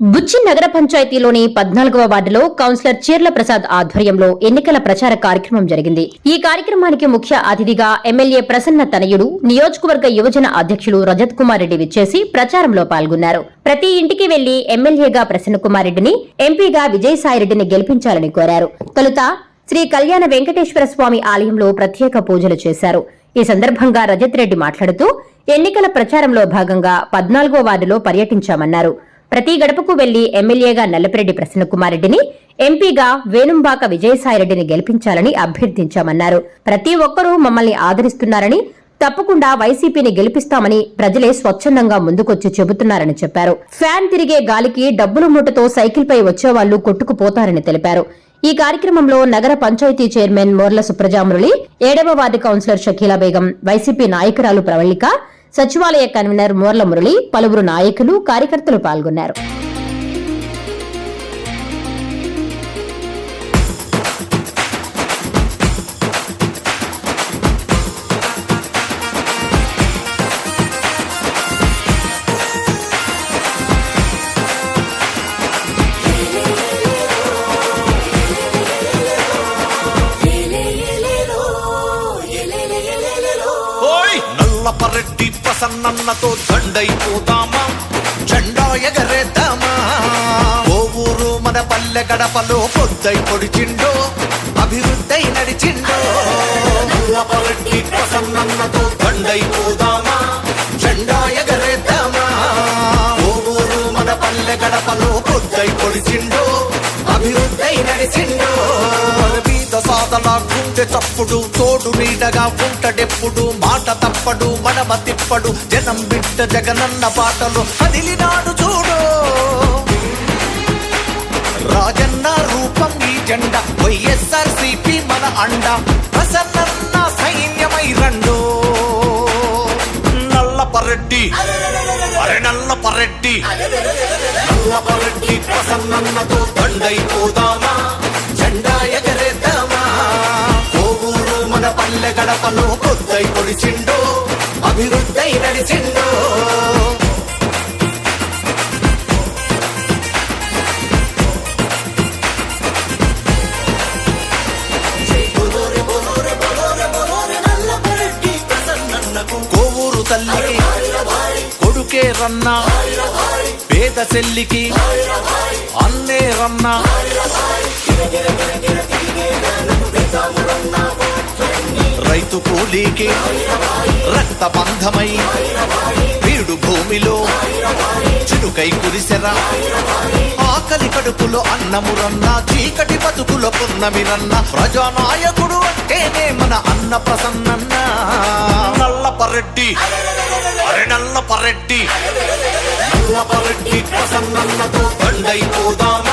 బుచ్చి నగర పంచాయతీలోని పద్నాలుగవ వార్డులో కౌన్సిలర్ చీర్ల ప్రసాద్ ఆధ్వర్యంలో ఎన్నికల ప్రచార కార్యక్రమం జరిగింది. ఈ కార్యక్రమానికి ముఖ్య అతిథిగా ఎమ్మెల్యే ప్రసన్న తనయుడు నియోజకవర్గ యువజన అధ్యక్షులు రజత్ కుమార్ రెడ్డి విచ్చేసి ప్రచారంలో పాల్గొన్నారు. ప్రతి ఇంటికి వెళ్ళి ఎమ్మెల్యేగా ప్రసన్న కుమార్ రెడ్డిని ఎంపీగా విజయసాయిరెడ్డిని గెలిపించాలని కోరారు. తొలుత శ్రీ కళ్యాణ వెంకటేశ్వర స్వామి ఆలయంలో ప్రత్యేక పూజలు చేశారు. ఈ సందర్భంగా రజత్ రెడ్డి మాట్లాడుతూ ఎన్నికల ప్రచారంలో భాగంగా పద్నాలుగో వార్డులో పర్యటించామన్నారు. ప్రతి గడపకు వెళ్ళి ఎమ్మెల్యేగా నల్లపిరెడ్డి ప్రసన్నకుమారెడ్డిని ఎంపీగా వేణుంబాక విజయసాయిరెడ్డిని గెలిపించాలని అభ్యర్థించామన్నారు. ప్రతి ఒక్కరూ మమ్మల్ని ఆదరిస్తున్నారని తప్పకుండా వైసీపీని గెలిపిస్తామని ప్రజలే స్వచ్ఛందంగా ముందుకొచ్చి చెబుతున్నారని చెప్పారు. ఫ్యాన్ తిరిగే గాలికి డబ్బుల మూటతో సైకిల్పై వచ్చేవాళ్ళు కొట్టుకుపోతారని తెలిపారు. ఈ కార్యక్రమంలో నగర పంచాయతీ చైర్మన్ మోర్ల సుప్రజామురళి ఏడవ ward councillor Shakeela Begum YCP నాయకురాలు ప్రవళిక సచివాలయ కన్వీనర్ మోర్ల మురళి పలువురు నాయకులు కార్యకర్తలు పాల్గొన్నారు. సన్నన్నతో దండైపోతామా జెండా ఎగరేద్దామా? ఓ ఊరు మన పల్లె గడపలో పొద్దై పొడిచిండో అభివృద్ధి నడిచిండో. నల్లపరెడ్డి ప్రసన్నన్నతో దండైపోదామా జెండా ఎగరేద్దామా? ఓ ఊరు మన పల్లె గడపలో పొద్దై పొడిచిండో అభివృద్ధి నడిచిండో. సాధన గుండె చప్పుడు తోడు నీడగా ఉంటడెప్పుడు మాట తప్పడు మడమ తిప్పడు జనం బిడ్డ జగనన్న పాటలు కదిలినాడు చూడు. రాజన్న రూపం ఈ జెండా వైఎస్ఆర్ సిపి మన అండ ప్రసన్న సైన్యమై రండు. నల్లపరెడ్డి అరే నల్ల పరెడ్డి ప్రసన్నతో దండైపోదామా? జెండా ఎగరేద్దామా? కోవూరు మన పల్లె గడపలో పొద్దై పొడిచిండో అభివృద్ధి నడిచిండో. కోవూరు తల్లి కొడుకే రన్నా పేద చెల్లికి అన్నే రన్నా. కూలీకి రక్త బంధమై వీడు భూమిలో చిరుకై కురిసెరా. ఆకలి కడుపులో అన్నమురన్న చీకటి బతుకులో పున్నమిరన్న. ప్రజానాయకుడు అంటేనే మన అన్న ప్రసన్నన్న. నల్లపరెడ్డి అరే నల్లపరెడ్డి నల్లపరెడ్డి ప్రసన్నన్నతో బండైపోదామా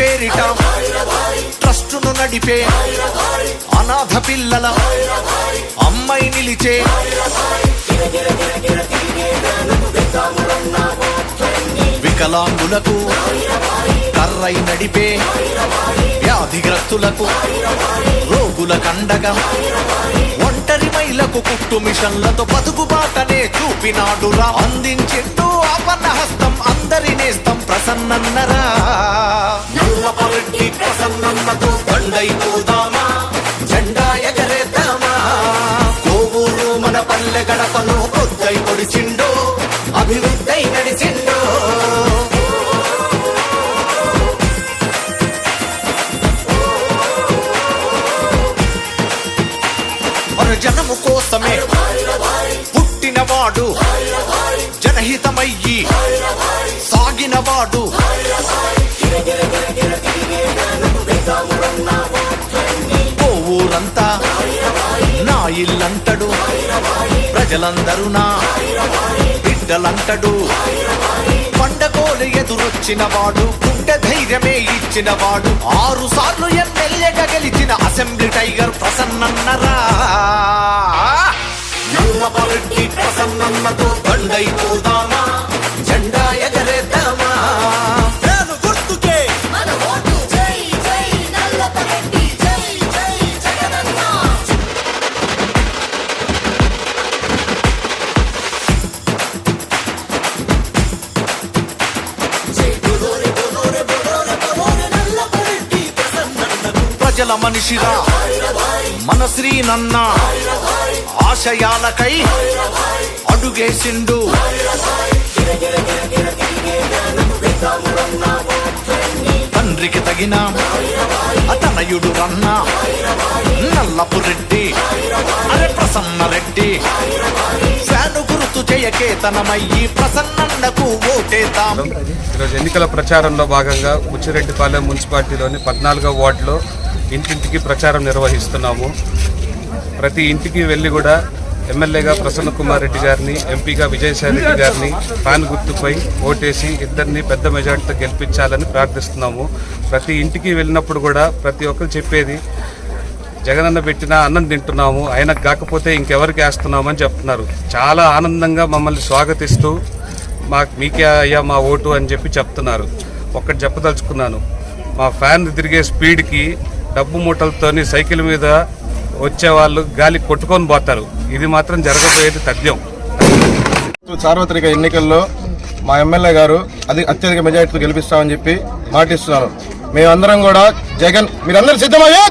పేరిట. ట్రస్టును నడిపే అనాథ పిల్లల అమ్మాయి నిలిచే వికలాంగులకు కర్రై నడిపే వ్యాధిగ్రస్తులకు రోగుల కండగా ఒంటరి మైలకు కుట్టు మిషన్లతో బతుకు బాటనే చూపినాడురా అందించిండు పొడిచిండో అభివృద్ధి నడిచిండో. మన జనము కోసమే పుట్టినవాడు జనహితమయ్యి సాగినవాడు. ఓ ఊరంతా నా ఇల్లంతడు. ప్రజలందరూ నా బిడ్డలంటడు బండకోలు ఎదురొచ్చిన వాడు గుండె ధైర్యమే ఇచ్చిన వాడు. ఆరు సార్లు ఎమ్మెల్యేగా గెలిచిన అసెంబ్లీ టైగర్ ప్రసన్నన్నరా. నల్లపరెడ్డి ప్రసన్నన్నతో బండైపోదామా ప్రజల మనిషిరా మనశ్రీ నన్న. ఆశయాలకై అడుగేసిండు తండ్రికి తగిన అతనయుడు రన్న. నల్లపు రెడ్డి అరే ప్రసన్న రెడ్డి. ఫ్యాను గుర్తు చేయకేతనమయ్యి ప్రసన్నన్నకు ఓటేతాం ఈరోజు ఎన్నికల ప్రచారంలో భాగంగా బుచ్చిరెడ్డిపాలెం మున్సిపాలిటీలోని పద్నాలుగో వార్డులో ఇంటింటికి ప్రచారం నిర్వహిస్తున్నాము. ప్రతి ఇంటికి వెళ్ళి కూడా ఎమ్మెల్యేగా ప్రసన్న కుమార్ రెడ్డి గారిని ఎంపీగా విజయసాయి రెడ్డి గారిని ఫ్యాన్ గుర్తుపై ఓటేసి ఇద్దరిని పెద్ద మెజార్టీతో గెలిపించాలని ప్రార్థిస్తున్నాము. ప్రతి ఇంటికి వెళ్ళినప్పుడు కూడా ప్రతి ఒక్కరు చెప్పేది జగనన్న పెట్టిన అన్నం తింటున్నాము ఆయనకు కాకపోతే ఇంకెవరికి వేస్తున్నామని చెప్తున్నారు. చాలా ఆనందంగా మమ్మల్ని స్వాగతిస్తూ మాకు మీకే అయ్యా మా ఓటు అని చెప్పి చెప్తున్నారు. ఒక్కటి చెప్పదలుచుకున్నాను. మా ఫ్యాన్ తిరిగే స్పీడ్కి డబ్బు మూటలతోని సైకిల్ మీద వచ్చేవాళ్ళు గాలి కొట్టుకొని పోతారు. ఇది మాత్రం జరగబోయేది తథ్యం. సార్వత్రిక ఎన్నికల్లో మా ఎమ్మెల్యే గారు అది అత్యధిక మెజార్టీతో గెలిపిస్తామని చెప్పి మాటిస్తున్నారు. మేమందరం కూడా జగన్ మీరందరూ సిద్ధమయ్యా!